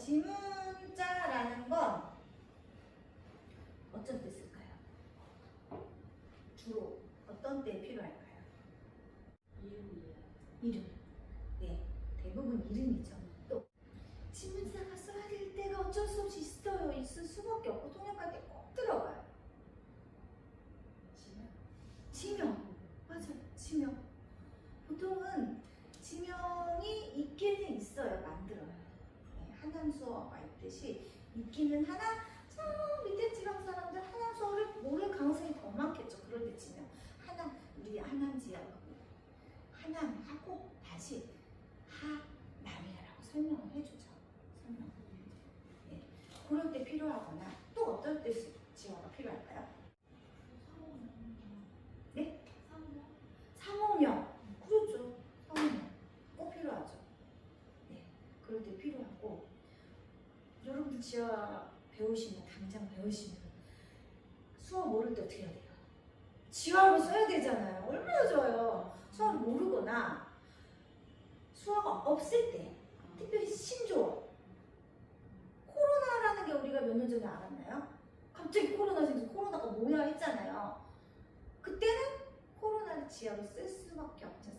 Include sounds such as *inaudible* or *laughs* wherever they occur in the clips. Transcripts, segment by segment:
지문자라는 건 어떤 때 쓸까요? 주로 어떤 때 필요할까요? 이름. 네, 대부분 이름이죠. 또 지문자가 써야 될 때가 어쩔 수 없이 있어요. 있을 수밖에 없고 통역할 때 꼭 들어가요. 지명. 맞아, 지명. 보통은 지명이 있기는 있어요. 만들어요. 네, 하남수어가 있듯이 있기는 하나 저 밑에 지방 사람들 하남수어를 모를 가능성이 더 많겠죠. 그럴 때 지명. 하남, 우리 하남 지역 하남하고 다시 하남이라고 설명을 해주죠. 설명. 네. 그럴 때 필요하거나 또 어떨 때 지- 지어가 필요할까요? 네? 상호명. 그렇죠. 상호명. 꼭 필요하죠. 네. 그럴 때 필요하고 여러분들 지어 배우시면 당장 배우시면 수어 모를 때 어떻게 해야 돼요? 지화로 써야 되잖아요. 얼마나 좋아요. 수어를 모르거나 수어가 없을 때 특별히 신조어 코로나라는 게 우리가 몇 년 전에 알았나요? 갑자기 코로나 생겨서 코로나가 뭐야 했잖아요. 그때는 코로나를 지하로 쓸 수밖에 없죠.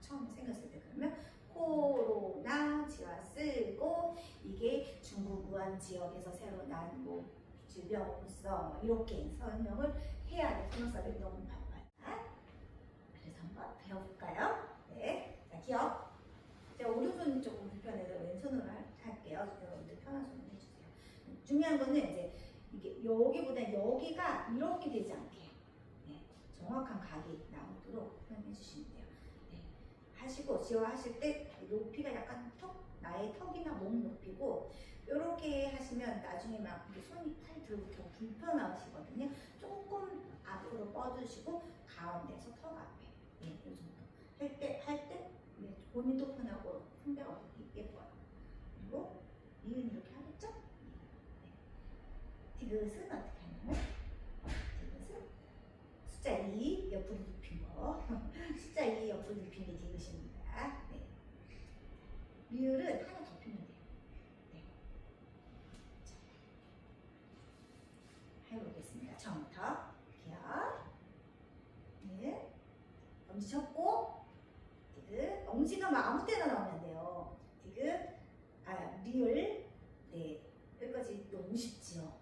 처음에 생겼을 때 그러면 코로나 지하 쓰고 이게 중국 우한 지역에서 새로 난 뭐 질병으로서 이렇게 설명을 해야 돼. 통역사들이 너무 바빠요. 그래서 한번 배워볼까요? 네. 자, 기억. 제가 오른손이 조금 불편해서 왼손으로 할- 할게요. 여러분들 편한 손으로 해주세요. 중요한 거는 이제 이게 여기보다 여기가 이렇게 되지 않게 네. 정확한 각이 나오도록 표현해 주시면 돼요. 네. 하시고 지어하실 때 높이가 약간 턱 나의 턱이나 몸 높이고 이렇게 하시면 나중에 막 손이 팔 들고 더 불편하시거든요. 조금 앞으로 뻗으시고 가운데서 턱 앞에 네, 이 정도 할 때 할때 네, 본인도 편하고 상대가 예뻐요. 그리고 이은 이렇게 하겠죠? 네. 디귿은 어떻게 하냐면 디귿은 숫자 2 옆으로 눕힌 거 *laughs* 숫자 2 옆으로 눕힌 게 디귿입니다. 네. 리을은 하나 더 피면 돼요. 네. 자, 해보겠습니다. 처음부터 기억 네. 엄지 접고 막 아무 때나 나오면 안 돼요. 디귿 아 리을 네 여기까지 너무 쉽지요.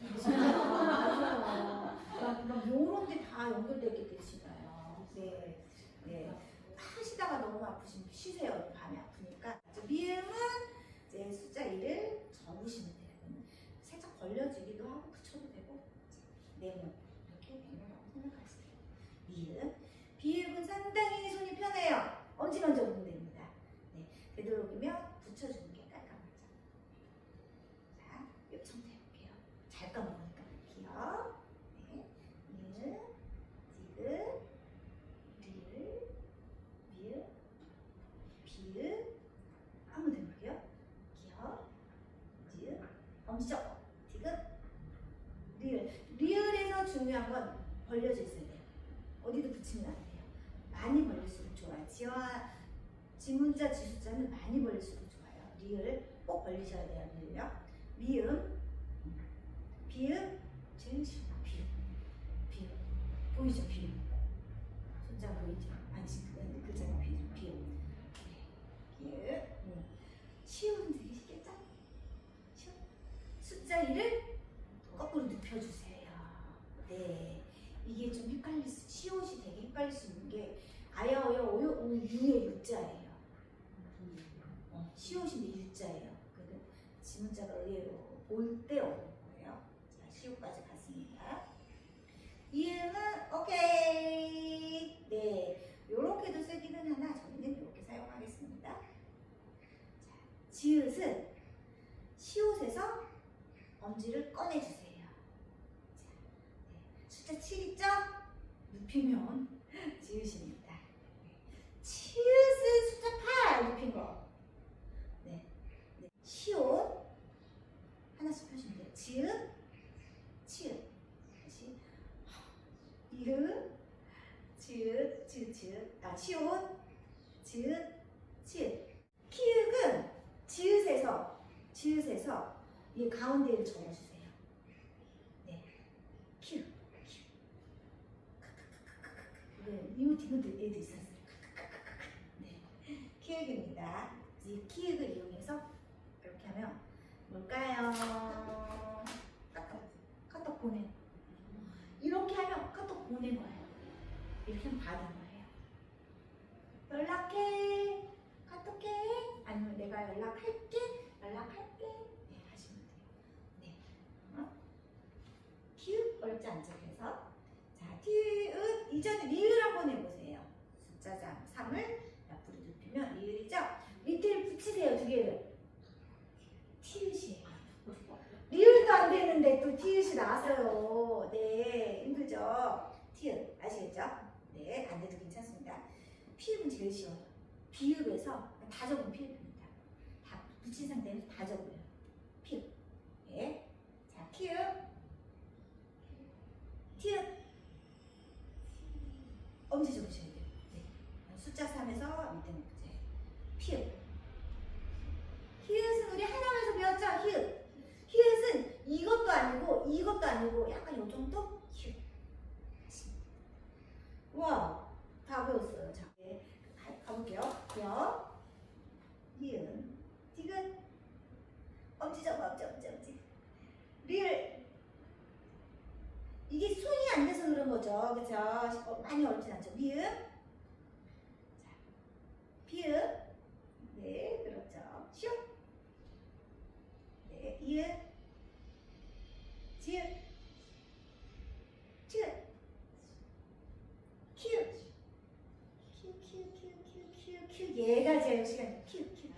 맞아요. 막, 막 요런 데다 연결되게 되시나요? 네. 네. 하시다가 너무 아프시면 쉬세요. 5시간 정도 됩니다. 네, 되도록이면 붙여주는 게 깔끔하죠. 자, 이 상태 볼게요. 잘 까먹으니까 볼게요. 네, 니은, 디귿, 리을, 미을, 비을, 한번 더 해볼게요. 기어, 니은, 엄지적, 디귿, 리을. 리을에서 중요한 건 벌려져 있어요. 헷갈릴 수 있는 게 아야어야 오요 오 유의 유자예요. 어, 시옷인데 유자예요. 그는 지문자가 의외로 올때 오는 거예요. 자, 시옷까지 갔습니다. 이음은 오케이. 네, 요렇게도 쓰기는 하나 저희는 이렇게 사용하겠습니다. 자, 지읒은 시옷에서 엄지를 꺼내주세요. 자, 네. 숫자 7 있죠? 눕히면 지으십니다. 네. 치읓은 숫자 8 높인 거. 네. 네. 시옷 하나씩 펴시면 돼요. 지읒, 치읓. 다시 이읒, 지읒, 지읒, 지읒. 아, 시옷, 지읒, 치읒. 키읔은 지읒에서 지읒에서 이 가운데를 정하실 네, 미모티콘도 애도 있었어요. 네. 키읔입니다. 이 키읔을 이용해서 이렇게 하면 뭘까요? 카톡, 보내. 이렇게 하면 카톡 보낸 거예요. 이렇게 하면 받은 거예요. 연락해. 카톡해. 아니면 내가 연락할게. 연락할게. 네, 하시면 돼요. 네. 어? 키읔 얼자 안쪽에서. 자, 티읕 이전에 Ibu. 큐, 큐, 큐, 큐, 큐. 얘가 제일 시간 큐, 큐.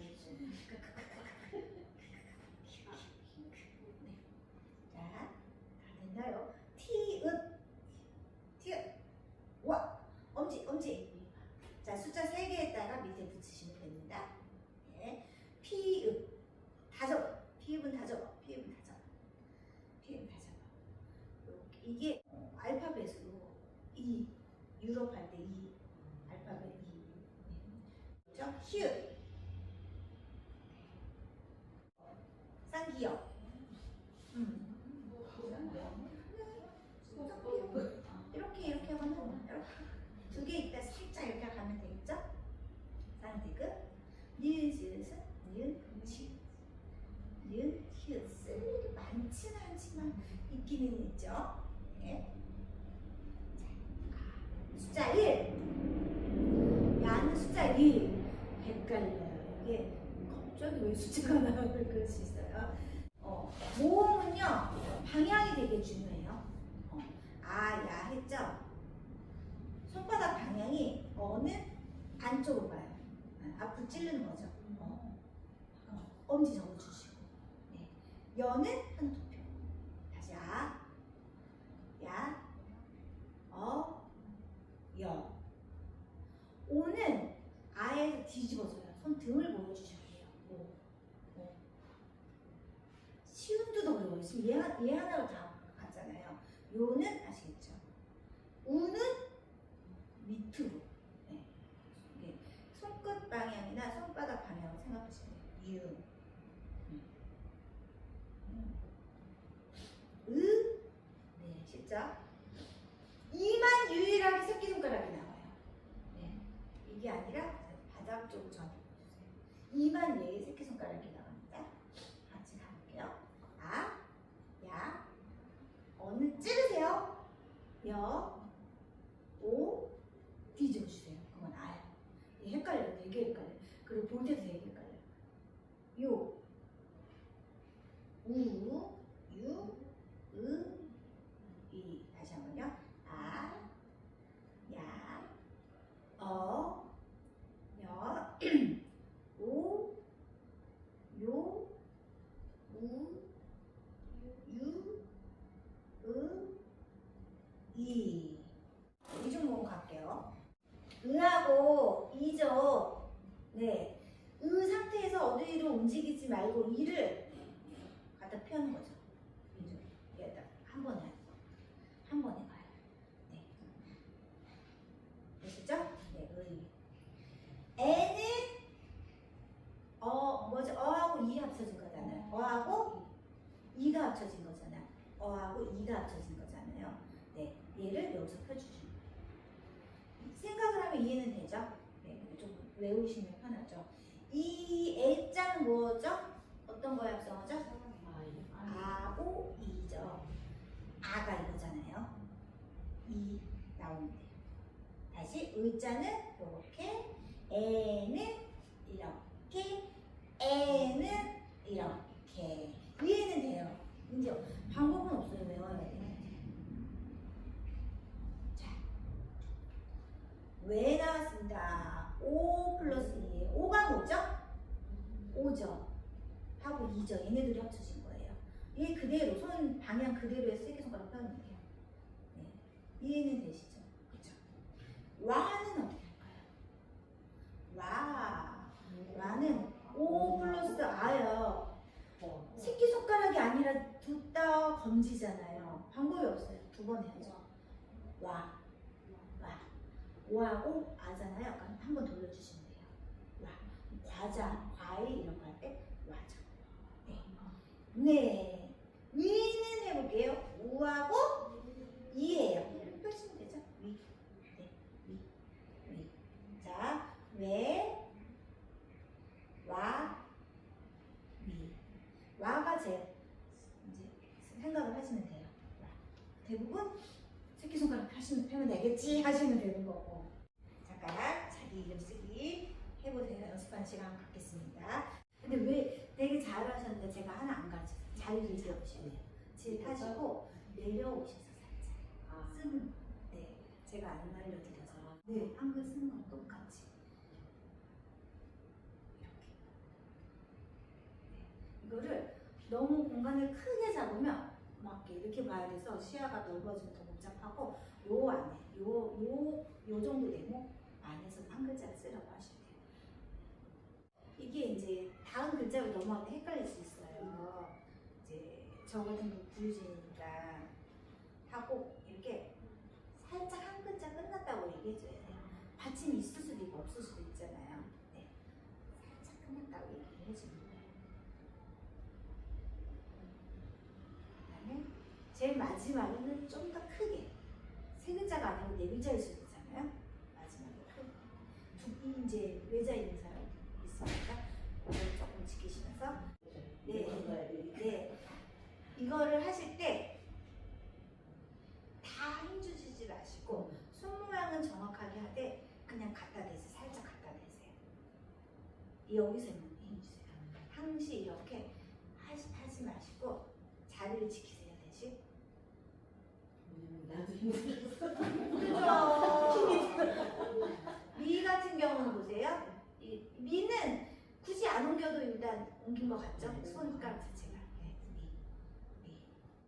일을 갖다 피하는 거죠. 아가 이거잖아요. 이 나오면 돼요. 다시 의자는 이렇게, 애는 이렇게, 애는 이렇게. 이해는 돼요. 이제 방법은 없어요. 자, 왜 나왔습니다. 5 플러스 2. 5가 뭐죠? 5죠. 하고 2죠. 얘네들이 합쳐진 거예요. 얘 그대로, 손 방향 그대로 해서 새끼손가락 펴면 돼요. 네. 이해는 되시죠? 그쵸? 와는 어떻게 할까요? 와. 와는 5 플러스 아요. 새끼손가락이 아니라 둘다 검지잖아요. 방법이 없어요. 두 번 해야죠. 와. 와. 오하고 아잖아요. 약간 한 번 돌려주시면 돼요. 와. 과자, 과일 이런 거 할 때 와죠. 네. 네. 위는 해볼게요. 우하고 이예요. 이렇게 펴시면 되죠. 위. 네. 위. 위. 자, 왜, 와, 위. 와가 제 이제 생각을 하시면 돼요. 와. 대부분 새끼손가락 펴시면 펴면 되겠지 하시면 되는 거고. 잠깐 자기 이름 쓰기 해보세요. 연습하는 시간 갖겠습니다. 근데 왜 되게 잘하셨는데 제가 하나 안 가르쳤어요. 자리를 잡으시면 질 타시고 내려오셔서 살짝 쓰는 거. 네, 제가 안 알려드려서. 네, 한글 쓰는 건 똑같이. 이렇게. 네, 이거를 너무 공간을 크게 잡으면 막 이렇게 봐야 돼서 시야가 넓어지면 더 복잡하고 요 안에 요 요 요 정도 되고 안에서 한 글자를 쓰라고 하시면 돼요. 이게 이제 다음 글자로 넘어갈 때 헷갈릴 수 있어요. 저 같은 구유진이니까 하고 이렇게 살짝 한 글자 끝났다고 얘기해줘야 돼요. 받침이 있을 수도 있고 없을 수도 있잖아요. 네. 살짝 끝났다고 얘기를 해주는 거예요. 그 다음에 제일 마지막에는 좀 더 크게 세 글자가 아니고 네 글자일 수도 있잖아요. 마지막에 크게 두 이제 외자 있는 사람 있으니까 이걸 조금 지키시면서 네, 네 이거를 하실 때 다 힘주시지 마시고 손 모양은 정확하게 하되 그냥 갖다 대세요. 살짝 갖다 대세요. 여기서만 힘주세요. 항시 이렇게 하시, 하지 마시고 자리를 지키세요. 대신 나도 힘들었어. 그죠? 미 같은 경우는 보세요. 이 미는 굳이 안 옮겨도 일단 옮긴 것 같죠? 손가락 자체가.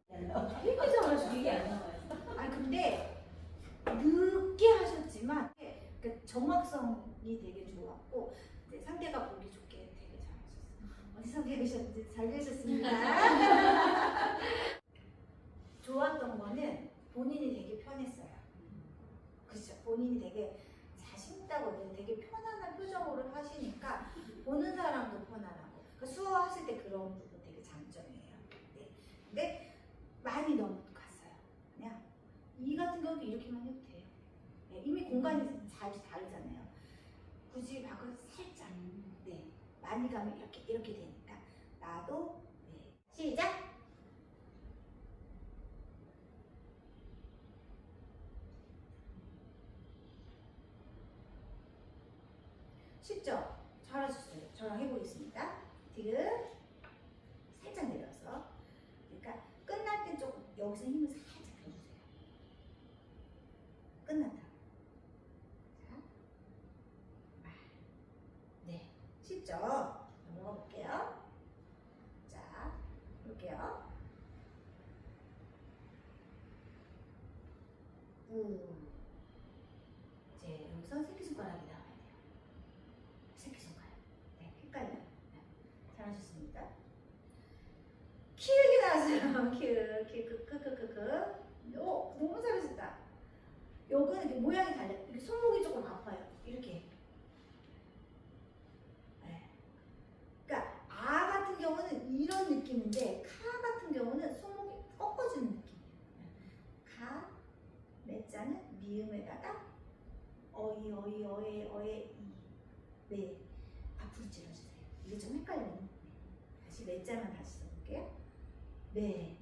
네, 미. 미. 되게 잘하시네. 이게 안 나와요. 아니 근데 늦게 하셨지만 그 정확성이 되게 좋았고 이제 상대가 보기 좋게 되게 어디서 배우셨는지 잘 배우셨습니다. *laughs* 좋았던 거는 본인이 되게 편했어요. 그렇죠. 본인이 되게 자신 있다고 해야 되나? 되게 편안한 표정으로 하시니까 보는 사람도 편안하고 그 수어 하실 때 그런 부분 되게 장점이에요. 네. 근데 많이 너무 갔어요. 그냥 이 같은 경우도 이렇게만 해도 돼요. 네, 이미 공간이 잘 다르잖아요. 굳이 밖으로 살짝 네 많이 가면 이렇게 이렇게 되니까 나도 네 시작. 쉽죠? 잘하셨어요. 저랑 해보겠습니다. 지금 살짝 내려서 그러니까 끝날 때 조금 여기서 힘을 살짝 줘주세요. 끝난다. 자, 말. 네, 쉽죠? 넘어가 볼게요. 자, 볼게요. 우. 넷자만 다시 써볼게요. 네.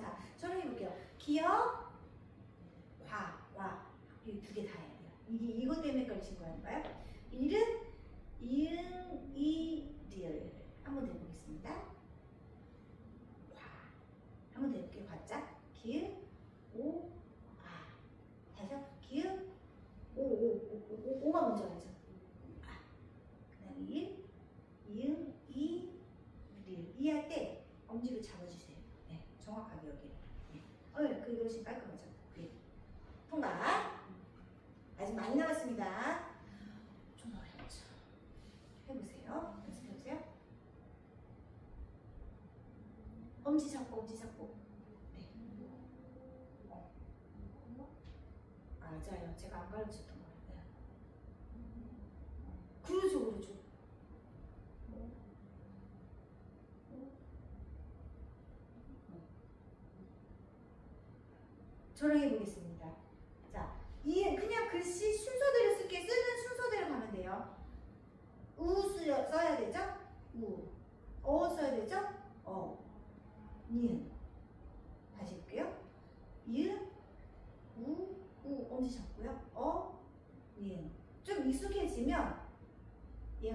자, 촬영해볼게요. 기억, 과, 와. 이 두 개 다 해야 돼요. 이게 이것 때문에 걸친 거니까요. 일은 아직 많이 남았습니다. 좀 어렵죠. 해보세요. 연습해보세요. 엄지 잡고, 엄지 잡고.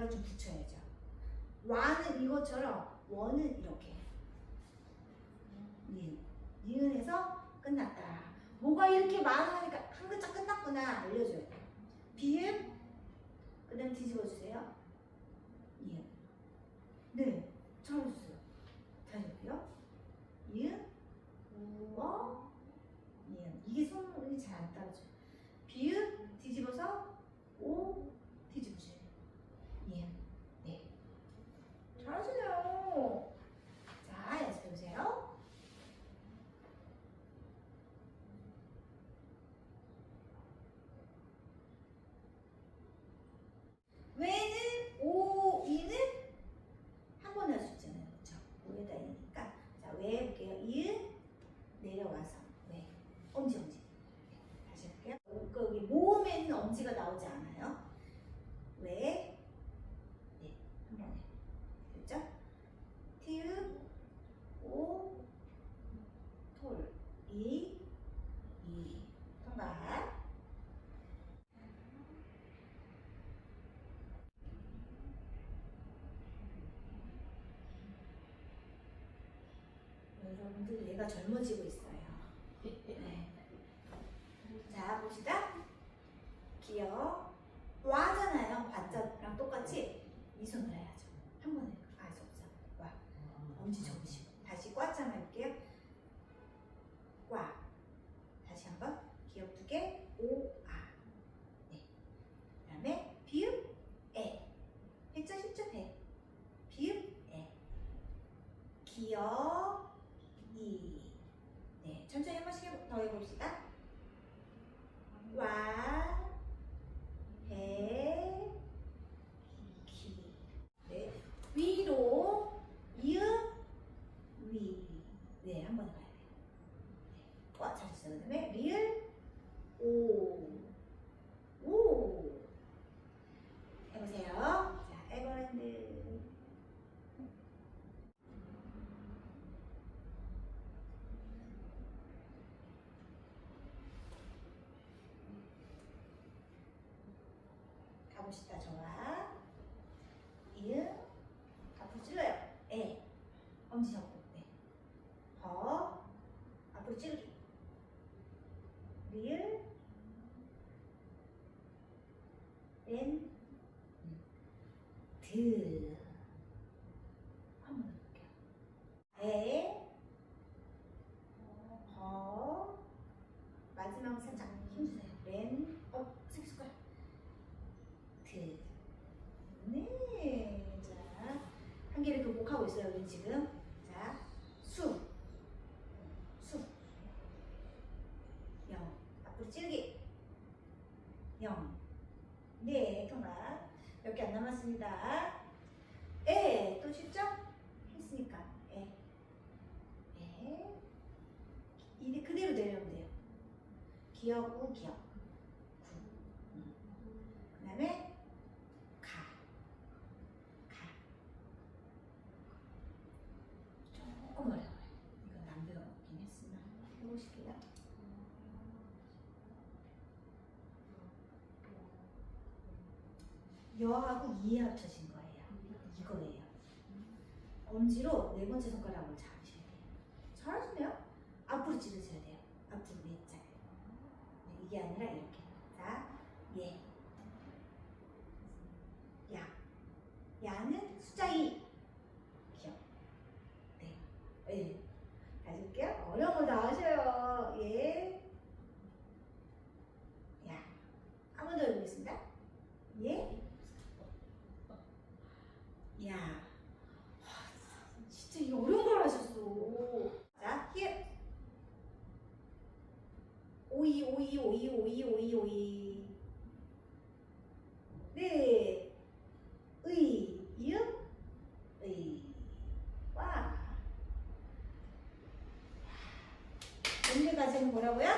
얘를 좀 붙여야죠. 와는 이것처럼 원은 이렇게 예. 니은 니은에서 끝났다. 뭐가 이렇게 많아요? 여러분들 얘가 젊어지고 있어요. 봅시다. 좋아. 이응. 앞으로 찔러요. 예. 에. 엄지 잡고. 네. 허. 앞으로 찔기. 리을. 렌. 음. 드. 된다. 에, 예, 또 쉽죠? 했으니까. 에. 에. 이 그대로 내려오면 돼요. 기억, 우, 기억. 이에 합쳐진 거예요. 이거예요. 엄지로 네 번째 손가락을 잡으셔야 돼요. 잘하시네요. 앞으로 찌르세요. what I will.